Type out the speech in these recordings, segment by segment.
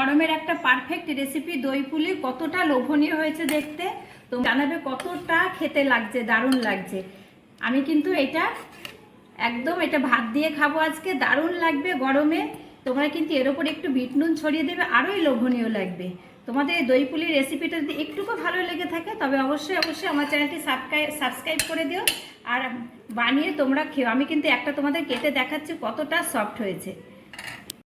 গরমের একটা perfect recipe দই পুলি কতটা লোভনীয় হয়েছে দেখতে। তো জানাবে কতটা খেতে লাগছে, দারুণ লাগছে। আমি কিন্তু এটা একদম এটা ভাত দিয়ে খাব আজকে, দারুণ লাগবে গরমে। তোমরা কিন্তু এর ওপর একটু বিট নুন ছড়িয়ে দেবে, আরোই লোভনীয় লাগবে। তোমাদের এই দই পুলির রেসিপিটা যদি একটুকু ভালো লেগে থাকে, তবে অবশ্যই অবশ্যই আমার চ্যানেলটি সাবস্ক্রাইব সাবস্ক্রাইব করে দিও। আর বানিয়ে তোমরা খেও। আমি কিন্তু একটা তোমাদের কেটে দেখাচ্ছি কতটা সফট হয়েছে।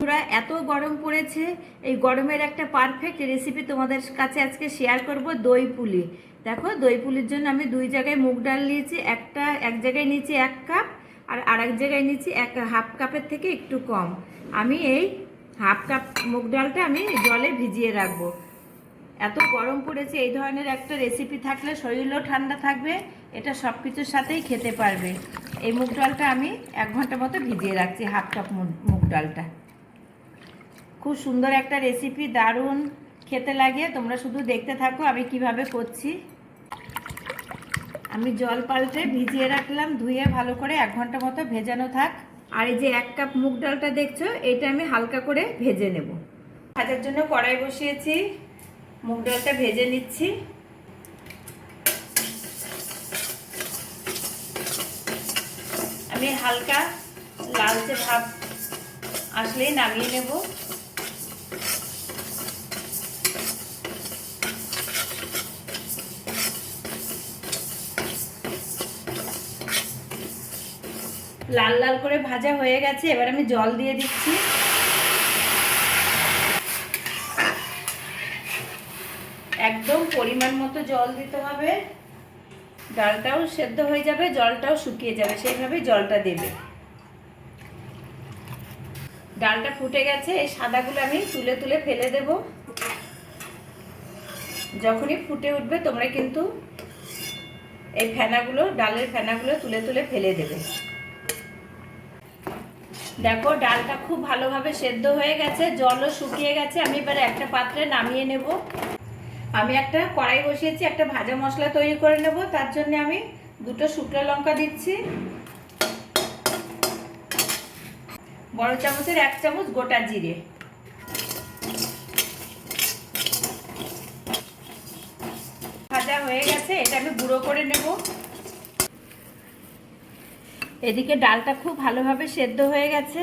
পুরা এত গরম পড়েছে, এই গরমের একটা পারফেক্ট রেসিপি তোমাদের কাছে আজকে শেয়ার করব, দই পুলি। দেখো, দই পুলির জন্য আমি দুই জায়গায় মুগ ডাল নিয়েছি, একটা এক জায়গায় নিয়েছি এক কাপ, আর আরেক জায়গায় নিয়েছি এক হাফ কাপের থেকে একটু কম। আমি এই হাফ কাপ মুগ ডালটা আমি জলে ভিজিয়ে রাখব। এত গরম পড়েছে, এই ধরনের একটা রেসিপি থাকলে শরীরও ঠান্ডা থাকবে, এটা সব কিছুর সাথেই খেতে পারবে। এই মুগ ডালটা আমি এক ঘণ্টা মতো ভিজিয়ে রাখছি হাফ কাপ মুগ ডালটা। খুব সুন্দর একটা রেসিপি দারুণ। খেতে লাগে, তোমরা শুধু দেখতে থাকো আমি কীভাবে করছি। আমি জল পাল্টে ভিজিয়ে রাখলাম, ধুয়ে ভালো করে এক ঘণ্টা মতো ভেজানো থাক। আর এই যে এক কাপ মুগ ডালটা দেখছ, এটা আমি হালকা করে ভেজে নেব। ভাজার জন্য কড়াই বসিয়েছি, মুগ ডালটা ভেজে নিচ্ছি। আমি হালকা লালচে ভাব আসলেই নামিয়ে নেব। লাল লাল করে ভাজা হয়ে গেছে, এবার আমি জল দিয়ে দিচ্ছি। একদম পরিমাণ মতো জল দিতে হবে। ডালটাও সেদ্ধ হয়ে যাবে, জলটাও শুকিয়ে যাবে সেইভাবে জলটা দেবে। ডালটা ফুটে গেছে, এই সাদাগুলো আমি তুলে তুলে ফেলে দেব। যখনই ফুটে উঠবে, তোমরা কিন্তু এই ফেনাগুলো, ডালের ফেনাগুলো তুলে তুলে ফেলে দেবে। দেখো, ডালটা খুব ভালোভাবে সেদ্ধ হয়ে গেছে, জলও শুকিয়ে গেছে, আমি এবারে একটা পাত্রে নামিয়ে নেব। আমি একটা কড়াই বসিয়েছি, একটা ভাজা মশলা তৈরি করে নেব, তার জন্য আমি দুটো শুকনো লঙ্কা দিচ্ছি। বড় চামচের এক চামচ গোটা জিরে। ভাজা হয়ে গেছে, এটা আমি গুঁড়ো করে নেব। এদিকে ডালটা খুব ভালোভাবে সেদ্ধ হয়ে গেছে।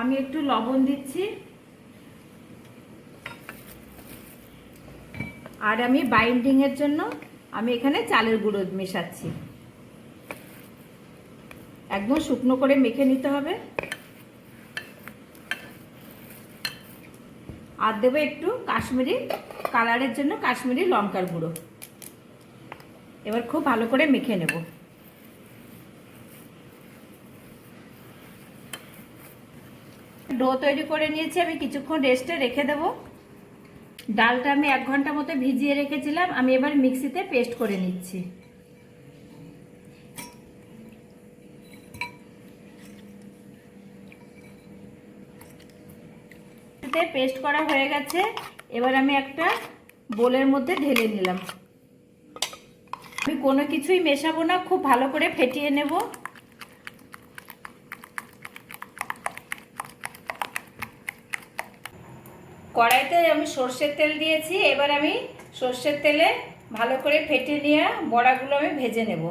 আমি একটু লবণ দিচ্ছি। আর আমি বাইন্ডিংয়ের জন্য আমি এখানে চালের গুঁড়ো মেশাচ্ছি। একদম শুকনো করে মেখে নিতে হবে। আর দেবো একটু কাশ্মীরি কালারের জন্য কাশ্মীরি লঙ্কার গুঁড়ো। এবার খুব ভালো করে মেখে নেব। ডো তৈরি করে নিয়েছি, আমি কিছুক্ষণ রেস্টে রেখে দেব। ডালটা আমি এক ঘণ্টা মতো ভিজিয়ে রেখেছিলাম, আমি এবার মিক্সিতে পেস্ট করে নিচ্ছি। পেস্ট করা হয়ে গেছে, এবার আমি একটা বোলের মধ্যে ঢেলে নিলাম। আমি কোনো কিছুই মেশাবো না, খুব ভালো করে ফেটিয়ে নেব। কড়াইতে আমি সর্ষের তেল দিয়েছি, এবার আমি সর্ষের তেলে ভালো করে ফেটে নিয়ে বড়াগুলো আমি ভেজে নেব।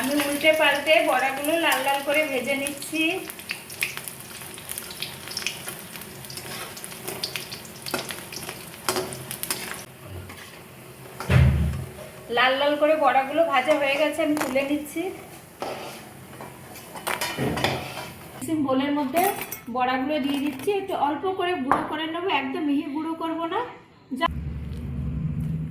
আমি উল্টে পাল্টে বড়াগুলো লাল লাল করে ভেজে নিচ্ছি। লাল লাল করে বড়াগুলো ভাজা হয়ে গেছে, আমি তুলে নিচ্ছি। বোলের মধ্যে বড়াগুলো দিয়ে দিচ্ছি, একটু অল্প করে গুঁড়ো করে নেব, একদম মিহি গুঁড়ো করব না।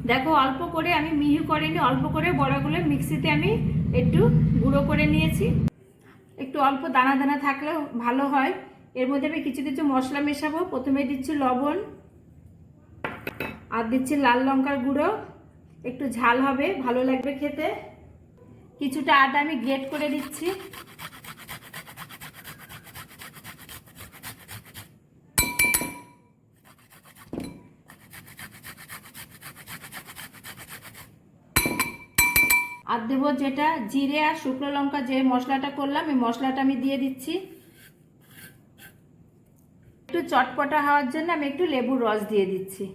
দেখো, অল্প করে আমি মিহি করিনি, অল্প করে বড়াগুলো মিক্সিতে আমি একটু গুঁড়ো করে নিয়েছি। একটু অল্প দানা দানা থাকলেও ভালো হয়। এর মধ্যে আমি কিছু কিছু মশলা মেশাবো। প্রথমে দিচ্ছি লবণ, আর দিচ্ছি লাল লঙ্কার গুঁড়ো। একটু ঝাল হবে, ভালো লাগবে খেতে। কিছুটা আদা আমি গ্রেট করে দিচ্ছি। আর দেবো যেটা জিরে আর শুকনো লঙ্কা, যে মশলাটা করলাম, এই মশলাটা আমি দিয়ে দিচ্ছি। একটু চটপটা হওয়ার জন্য আমি একটু লেবুর রস দিয়ে দিচ্ছি।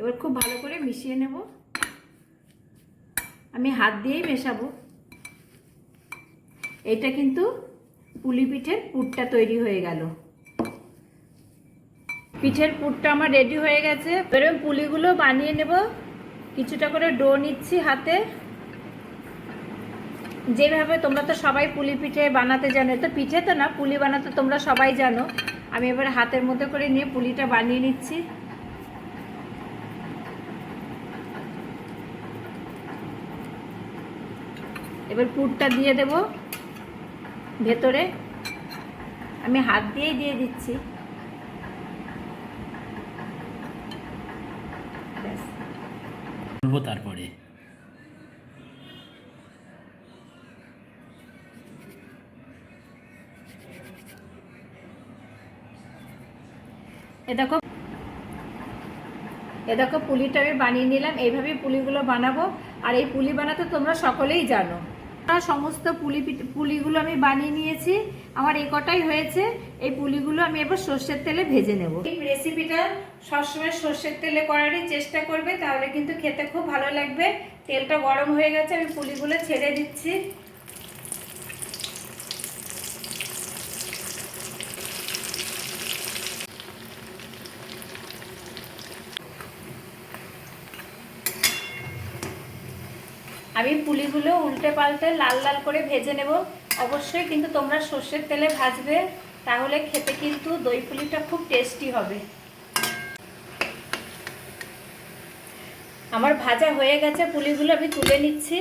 এবার খুব ভালো করে মিশিয়ে নেব। আমি হাত দিয়েই মেশাবো। এটা কিন্তু পুলি পিঠের পুরটা তৈরি হয়ে গেল। পিঠের পুরটা আমার রেডি হয়ে গেছে। এবার আমি পুলিগুলো বানিয়ে নেব। কিছুটা করে ডো নিচ্ছি হাতে। যেভাবে তোমরা তো সবাই পুলি পিঠে বানাতে জানো তো পিঠে তো না, পুলি বানাতে তোমরা সবাই জানো। আমি এবার হাতের মধ্যে করে নিয়ে পুলিটা বানিয়ে নিচ্ছি। এবার পুরটা দিয়ে দেব ভেতরে। আমি হাত দিয়েই দিয়ে দিচ্ছি। তারপরে। এ দেখো। এ দেখো পুলিটা আমি বানিয়ে নিলাম। এইভাবেই পুলিগুলো বানাবো। আর এই পুলি বানাতে তোমরা সকলেই জানো। সমস্ত পুলি পুলিগুলো আমি বানিয়ে নিয়েছি। আমার এই কটাই হয়েছে, এই পুলিগুলো আমি এবার সর্ষের তেলে ভেজে নেব। এই রেসিপিটা সবসময় সর্ষের তেলে করারই চেষ্টা করবে, তাহলে কিন্তু খেতে খুব ভালো লাগবে। তেলটা গরম হয়ে গেছে, আমি পুলিগুলো ছেড়ে দিচ্ছি। আমি পুলিগুলো উল্টে পাল্টে লাল লাল করে ভেজে নেব। অবশ্যই কিন্তু তোমরা সর্ষের তেলে ভাজবে, তাহলে খেতে কিন্তু দই পুলিটা খুব টেস্টি হবে। আমার ভাজা হয়ে গেছে, পুলিগুলো আমি তুলে নিচ্ছি।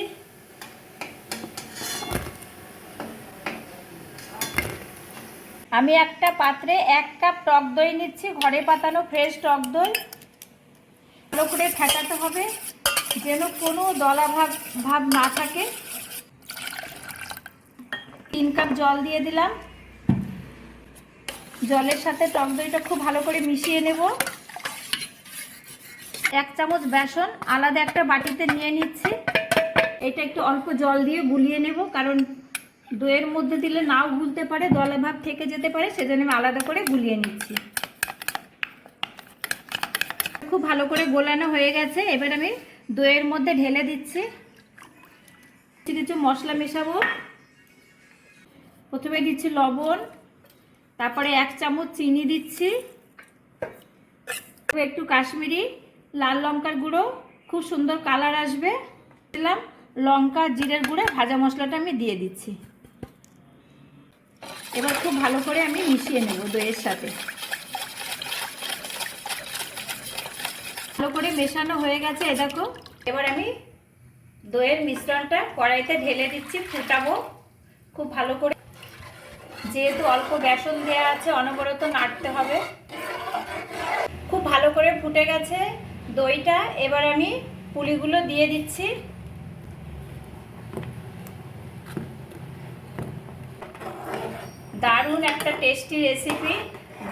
আমি একটা পাত্রে এক কাপ টক দই নিচ্ছি, ঘরে পাতানো ফ্রেশ টক দই। ভালো করে ফেটাতে হবে। যেন কোনো দলা ভাব ভাব না থাকে। তিন কাপ জল দিয়ে দিলাম। জলের সাথে টক দইটা খুব ভালো করে মিশিয়ে নেব। এক চামচ বেসন, আলাদা একটা বাটিতে নিয়ে নিচ্ছি। এটা একটু অল্প জল দিয়ে গুলিয়ে নেব, কারণ দইয়ের মধ্যে দিলে নাও গুলতে পারে দলা ভাব থেকে যেতে পারে, সেজন্য আমি আলাদা করে গুলিয়ে নিচ্ছি। খুব ভালো করে গোলানো হয়ে গেছে। এবার আমি দইয়ের মধ্যে ঢেলে দিচ্ছি। কিছু কিছু মশলা মেশাবো। প্রথমে দিচ্ছি লবণ, তারপরে এক চামচ চিনি দিচ্ছি, একটু কাশ্মীরি, লাল লঙ্কার গুঁড়ো, খুব সুন্দর কালার আসবে। দিলাম লঙ্কা, জিরের গুঁড়ে, ভাজা মশলাটা আমি দিয়ে দিচ্ছি। এবার খুব ভালো করে আমি মিশিয়ে নেব দইয়ের সাথে। ভালো করে মেশানো হয়ে গেছে, এ দেখো। এবার আমি দইয়ের মিশ্রণটা কড়াইতে ঢেলে দিচ্ছি, ফুটাবো খুব ভালো করে। যেহেতু অল্প বেসন দেওয়া আছে, অনবরত নাড়তে হবে। খুব ভালো করে ফুটে গেছে দইটা। এবার আমি পুলিগুলো দিয়ে দিচ্ছি। দারুণ একটা টেস্টি রেসিপি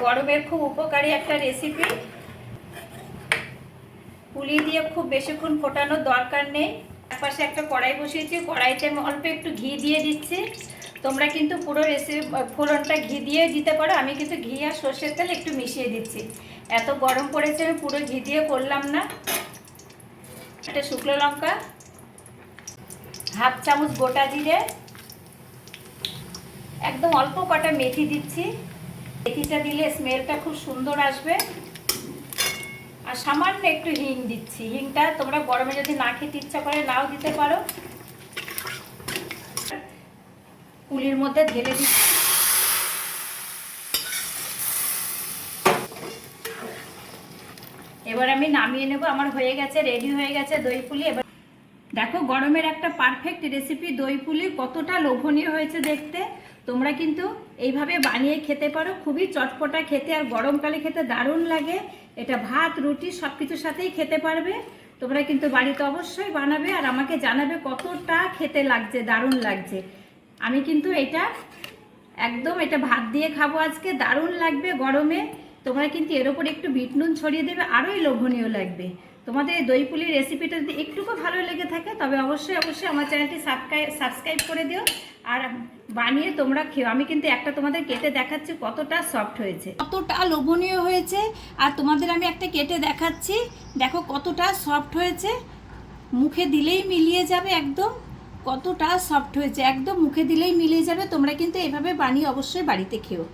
গরমের খুব উপকারী একটা রেসিপি পুলি দিয়ে খুব বেশিক্ষণ ফোটানোর দরকার নেই। পাশে একটা কড়াই বসিয়েছি। কড়াইতে আমি অল্প একটু ঘি দিয়ে দিচ্ছি। তোমরা কিন্তু পুরো রেসিপি ফোড়নটা ঘি দিয়ে দিতে পারো। আমি কিন্তু ঘি আর সর্ষের তেল একটু মিশিয়ে দিচ্ছি। এত গরম পড়েছে, আমি পুরো ঘি দিয়ে করলাম না। একটা শুকনো লঙ্কা, হাফ চামচ গোটা জিরে, একদম অল্প কটা মেথি দিচ্ছি। মেথিটা দিলে স্মেলটা খুব সুন্দর আসবে। আর সামান্য একটু হিং দিচ্ছি। হিংটা তোমরা গরমে যদি না খেতে ইচ্ছা করে নাও দিতে পারো। পুলির মধ্যে ঢেলে দিচ্ছি। এবার আমি নামিয়ে নেব। আমার হয়ে গেছে রেডি হয়ে গেছে দই পুলি। এবার দেখো, গরমের একটা পারফেক্ট রেসিপি দই পুলি। কতটা লোভনীয় হয়েছে দেখতে। তোমরা কিন্তু এইভাবে বানিয়ে খেতে পারো, খুবই চটপটা খেতে আর গরমকালে খেতে দারুণ লাগে। এটা ভাত, রুটি সব কিছুর সাথেই খেতে পারবে। তোমরা কিন্তু বাড়িতে অবশ্যই বানাবে আর আমাকে জানাবে কতটা খেতে লাগছে, দারুণ লাগছে। আমি কিন্তু এটা একদম এটা ভাত দিয়ে খাব আজকে, দারুণ লাগবে গরমে। তোমরা কিন্তু এর ওপর একটু বিট নুন ছড়িয়ে দেবে, আরোই লোভনীয় লাগবে। তোমাদের দই পুলির রেসিপিটা যদি একটুকু ভালো লেগে থাকে, তবে অবশ্যই অবশ্যই আমার চ্যানেলটি সাবস্ক্রাইব করে দিও। আর বানিয়ে তোমরা খেও। আমি কিন্তু একটা তোমাদের কেটে দেখাচ্ছি কতটা সফট হয়েছে। কতটা লোভনীয় হয়েছে। আর তোমাদের আমি একটা কেটে দেখাচ্ছি। দেখো কতটা সফট হয়েছে। মুখে দিলেই মিলিয়ে যাবে একদম। কতটা সফট হয়েছে। একদম মুখে দিলেই মিলিয়ে যাবে। তোমরা কিন্তু এভাবে বানিয়ে অবশ্যই বাড়িতে খেও।